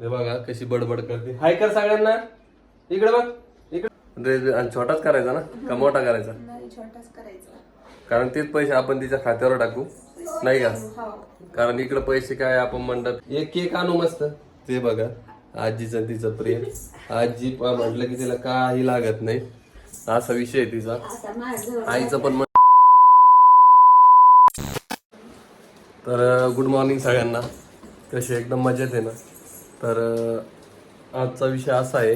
हे बघा कशी बडबड करते. हाय कर सगळ्यांना. इकडे बघ इकडे. ड्रेस आणि छोटाच करायचा ना? का मोठा करायचा? नाही छोटाच करायचा. कारण तेच पैसे आपण तिच्या खात्यावर टाकू. नाही का? हो. कारण इकडे पैसे काय आपण मंडप एक केक आणू मस्त. ते बघा आजीचं तिचं प्रेम. आजी प- म्हटलं की तिला काही लागत नाही. असा विषय आहे तिचा. आईचं पण म्हण- तर गुड मॉर्निंग सगळ्यांना. कसे एकदम मजेत आहे ना? तर आजचा विषय असा आहे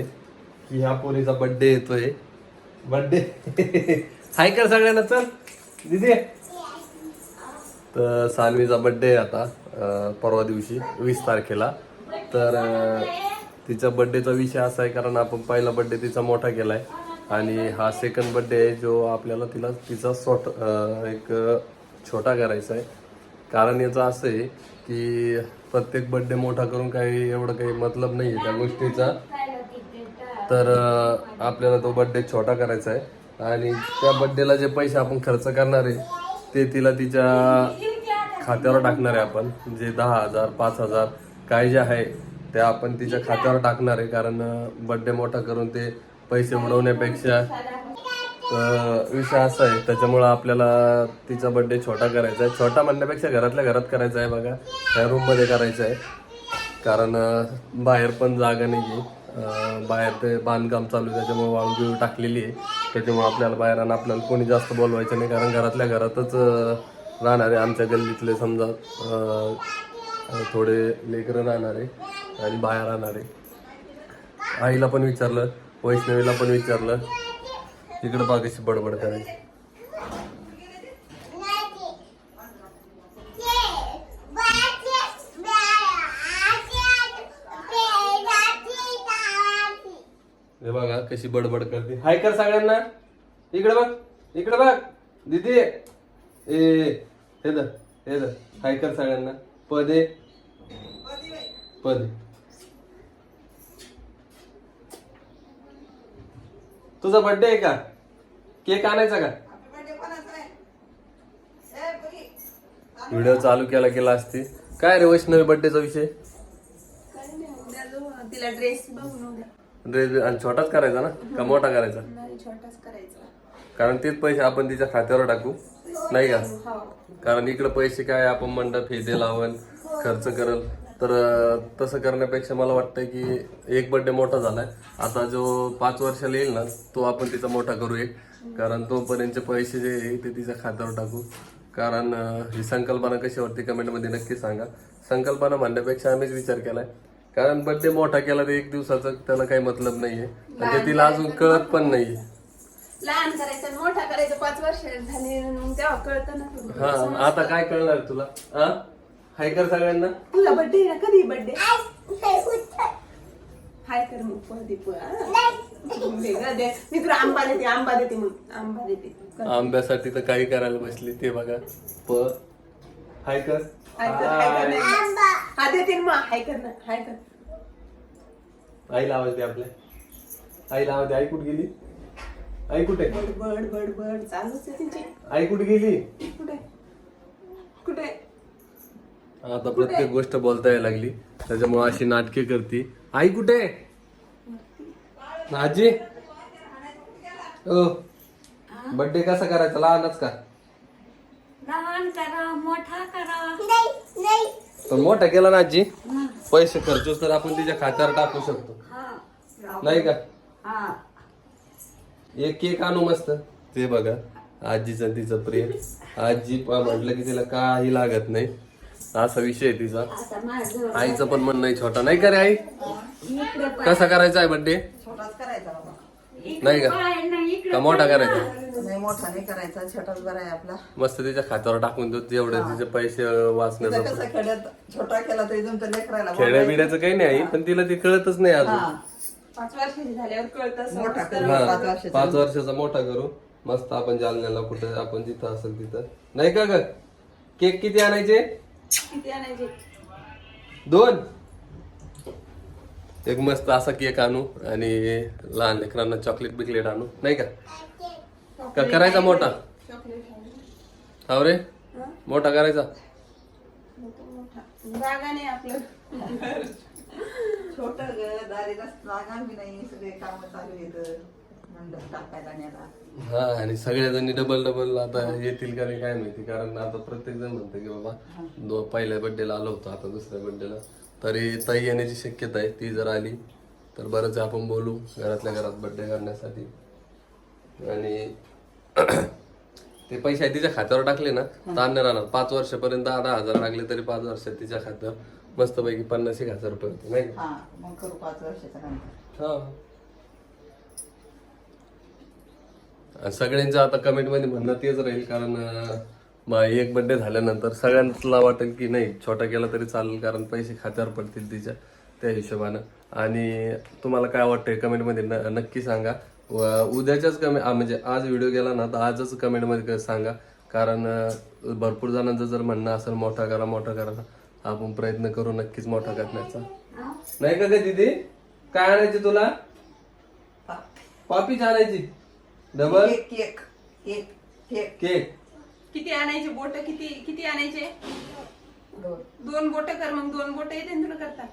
की ह्या पोरीचा बड्डे येतोय. बड्डे हाय कर सगळ्यांना चल. दिदी. तर सानवीचा बड्डे आहे आता परवा दिवशी वीस तारखेला. तर तिचा तिच्या विषय असा आहे कारण आपण पहिला बड्डे तिचा मोठा केलाय. आणि हा सेकंड बड्डे आहे जो आपल्याला तिला तिचा स्वत एक छोटा करायचा आहे. कारण याचं असं आहे की प्रत्येक बड्डे मोठा करून काही एवढं काही मतलब नाही आहे त्या गोष्टीचा. तर आपल्याला तो बड्डे छोटा करायचा आहे. आणि त्या बड्डेला जे पैसे आपण खर्च करणार आहे ते तिला तिच्या खात्यावर टाकणार आहे आपण. जे दहा हजार पाच हजार काय जे आहे ते आपण तिच्या खात्यावर टाकणार आहे. कारण बड्डे मोठा करून ते पैसे उडवण्यापेक्षा तर विषय असा आहे त्याच्यामुळं आपल्याला तिचा बर्थडे छोटा करायचा आहे. छोटा म्हणण्यापेक्षा घरातल्या घरात करायचा आहे बघा. ह्या रूममध्ये करायचा आहे. कारण बाहेर पण जागा नाही आहे बाहेर ते बांधकाम चालू आहे त्याच्यामुळे वाळू बिळू टाकलेली आहे. त्याच्यामुळे आपल्याला बाहेर आणि आपल्याला कोणी जास्त बोलवायचं नाही. कारण घरातल्या घरातच राहणार आहे आमच्या गल्लीतले समजा थोडे लेकरं राहणार आहे आणि बाहेर राहणार आहे. आईला पण विचारलं वैष्णवीला पण विचारलं. इकडं बघ कशी बडबड करायची. हे बघा कशी बडबड करते. हाय कर सगळ्यांना. इकडे बघ इकडे बघ. दीदी ए हे द हे द हाय कर सगळ्यांना. पदे. पदे. तुझा बर्थडे आहे का? केक आणायचा का? व्हिडिओ चालू केला केला असते काय रे वैष्णवी बर्थडेचा विषय? तिला ड्रेस बघून उद्या. ड्रेस आणि छोटाच करायचा ना? का मोठा करायचा? नाही छोटाच करायचा. कारण तेच पैसे आपण तिच्या खात्यावर टाकू. नाही का? हो. कारण इकडे पैसे काय आपण मंडप हे ते लावून खर्च करल. तर तसं करण्यापेक्षा मला वाटतं की एक बर्थडे मोठा झालाय. आता जो पाच वर्षाला येईल ना तो आपण तिचा मोठा करू एक. कारण तोपर्यंतचे पैसे जे आहे ते तिच्या खात्यावर टाकू. कारण ही संकल्पना कशी वाटते कमेंटमध्ये नक्की सांगा. संकल्पना म्हणण्यापेक्षा आम्हीच विचार केलाय. कारण बर्थडे मोठा केला तर एक दिवसाचा त्याला काही मतलब नाहीये. म्हणजे तिला अजून कळत पण नाहीये. लहान करायचं आणि मोठा करायचं पाच वर्ष झाली मग तेव्हा कळतं ना. हा आता काय कळणार तुला? हा हाय कर सगळ्यांना. तुला बर्थडे ना? कधी बर्थडे हाय कर मग पहदी वेगळं दे. मी तुला आंबा देते आंबा देते मग आंबा देते. कर. आंब्यासाठी तर काही करायला बसली ते बघा. प. हाय कर. हाय कर हाय कर. हा देते ना मग. हाय कर ना हाय कर. आई आवाज दे आपल्या. आई आवाज दे आई कुठे गेली? आई कुठे? बड बड बड बड. चालूच आहे तिची. आई कुठे गेली? कुठे? कुठे? आता प्रत्येक गोष्ट बोलता यायला लागली. त्याच्यामुळे अशी नाटके करते. आई कुठे? आजी? ओ बर्थडे कसा करायचा? लहानच का? लहान करा मोठा करा. पण मोठा केला ना आजी? पैसे खर्चोच तर आपण तिच्या खात्यावर टाकू शकतो. हा. नाही का? हा. एक केक आणू मस्त. ते बघा आजीचं तिचं प्रेम. आजी प- म्हटलं की तिला काही लागत नाही. असा विषय आहे तिचा. आईचं पण मन नाही छोटा. नाही का रे आई? कसा करायचा आहे बर्थडे छोटाच करायचा बाबा. नाही का? मोठा करायचा? नाही मोठा नाही करायचा. छोटाच बरा आहे आपला. मस्त तिच्या खात्यावर टाकून देऊ. जेवढे तिचे पैसे वाचण्याचं छोटा केला तरी खेड्या बिड्याचं काही नाही आई पण तिला ते कळतच नाही अजून. करू. पाच वर्षाचा मोठा करू. मस्त आपण जालन्याला कुठे आपण जिथं असेल तिथं. नाही का ग? केक किती आणायचे? किती आणायचे दोन. एक मस्त असा केक आणू आणि लहान लेकरांना चॉकलेट बिकलेट आणू. नाही का? का करायचा मोठा? चॉकलेट हा रे. मोठा करायचा. जागा नाही आपलं छोट जागा बी नाही सगळे काम चालू येत हा आणि सगळ्या जणी डबल डबल आता येतील का नाही काय माहिती. कारण आता प्रत्येक जण म्हणतं की बाबा दो पहिल्या बर्थडेला आलो होतो आता दुसऱ्या बर्थडेला तरी ताई येण्याची शक्यता आहे. ती जर आली तर बरंच आपण बोलू घरातल्या घरात बर्थडे करण्यासाठी. आणि ते पैसे तिच्या खात्यावर टाकले ना ताण नाही राहणार पाच वर्षापर्यंत दहा हजार लागले तरी पाच वर्षात तिच्या खात्यावर मस्तपैकी पन्नास एक हजार रुपये होते नाही का? हा मग करू पाच वर्षाच्या नंतर. हा आणि सगळ्यांचं आता कमेंटमध्ये म्हणणं तेच राहील कारण अं, म- एक बर्थडे झाल्यानंतर सगळ्यांना वाटेल की नाही छोटा केला तरी चालेल कारण पैसे खात्यावर पडतील तिच्या त्या हिशोबानं. आणि तुम्हाला काय वाटतंय कमेंटमध्ये न- नक्की सांगा. व उद्याच्याच कमेंट म्हणजे आज व्हिडिओ गेला ना तर आजच कमेंटमध्ये सांगा. कारण भरपूर जणांचं जर म्हणणं असेल मोठा करा मोठा करा आपण प्रयत्न करू नक्कीच मोठा करण्याचा. नाही का ग दीदी? काय आणायची तुला? पापीच आणायची. Double cake cake cake cake cake किती आणायचे बोट? किती किती आणायचे? दोन. दोन बोट कर मग. दोन बोट येते ना तुला करता.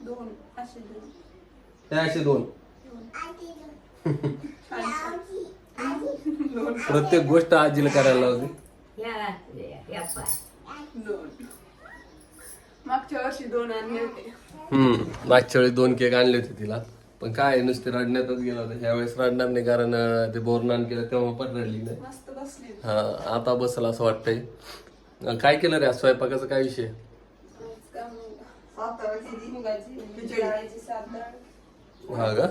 दोन. असे दोन. हे असे दोन. प्रत्येक गोष्ट आजीला करायला दोन. मागच्या वर्षी दोन आणले होते. हम्म. मागच्या वेळी दोन केक आणले होते तिला. पण काय नुसते रडण्यातच गेला होता. ह्यावेळेस रडणार नाही कारण ते बोरनान केलं तेव्हा पण रडली नाही. मस्त बसली हा आता बसल असं वाटतंय. अं, काय केलं रे आज? स्वयंपाकाचा काय विषय? हा का?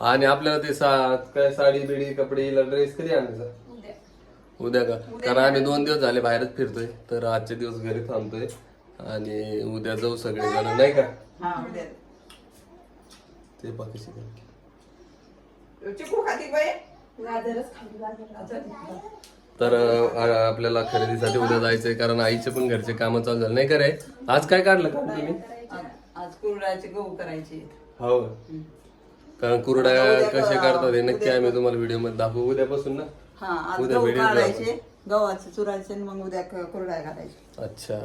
आणि आपल्याला ते सा काय साडी बिडी कपडे ड्रेस कधी आणायचा? उद्या. उद्या का? कारण आम्ही दोन दिवस झाले बाहेरच फिरतोय तर आजचे दिवस घरी थांबतोय. आणि उद्या जाऊ सगळे जण नाही का? हा उद्या. ते बाकीचे चिकू खाती बाई. गाजरच खाली गाजर तर आपल्याला खरेदीसाठी उद्या जायचंय कारण आईचे पण घरचे कामं चालू झाले. नाही का रे? आज काय काढलं का तुम्ही? आज- कुरडाचे गहू करायचे. हो? कारण कुरड्या कसे करतात हे नक्की आम्ही तुम्हाला व्हिडिओमध्ये दाखवू उद्यापासून ना? हा उद्या व्हिडिओ काढायचे गव्हाचे चुरायचे आणि मग उद्या क- कुरड्या घालायचे अच्छा.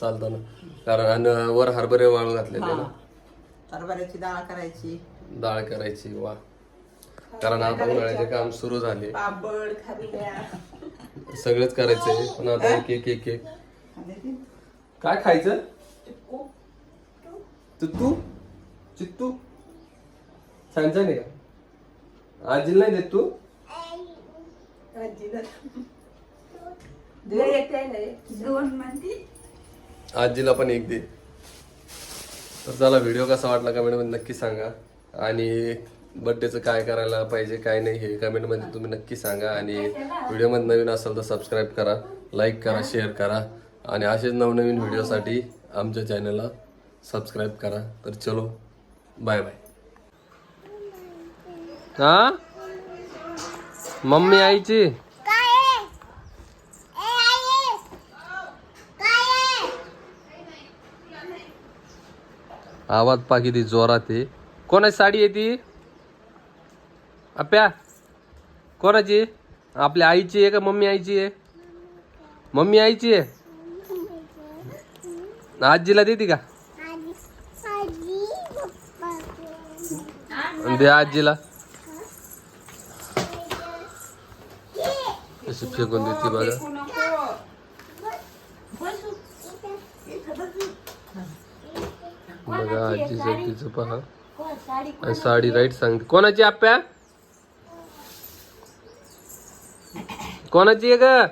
चालतं ना. कारण वर हरभरे वाळू घातलेले ना? हरभऱ्याची डाळ करायची. डाळ करायची वा. कारण आता उन्हाळ्याचे काम सुरू झाले. पापड सगळंच करायचंय पण आता एक एक एक एक. काय खायचं? चित्तू चित्तू? छान छान आहे का? आजीला नाही देत तू? आजीला पण एक दे. तर चला व्हिडिओ कसा वाटला कमेंटमध्ये नक्की सांगा. आणि बर्थडेचं काय करायला पाहिजे काय नाही हे कमेंटमध्ये तुम्ही नक्की सांगा. आणि व्हिडिओमध्ये नवीन असेल तर सबस्क्राईब करा लाईक करा शेअर करा. आणि असेच नवनवीन व्हिडिओसाठी आमच्या चॅनलला सबस्क्राईब करा. तर चलो बाय बाय हा? मम्मी आईची? आवाज पा किती जोरात आहे. कोणाची साडी आहे ती? आप्या कोणाची? आपल्या आईची आहे का मम्मी आईची आहे? मम्मी आईची आहे? आजीला देते का? दे आजीला. फेकून देते बघा बघा आजीचं तिचं पहा. साडी राईट सांगते. कोणाची आप्या? कोणाची आहे ग?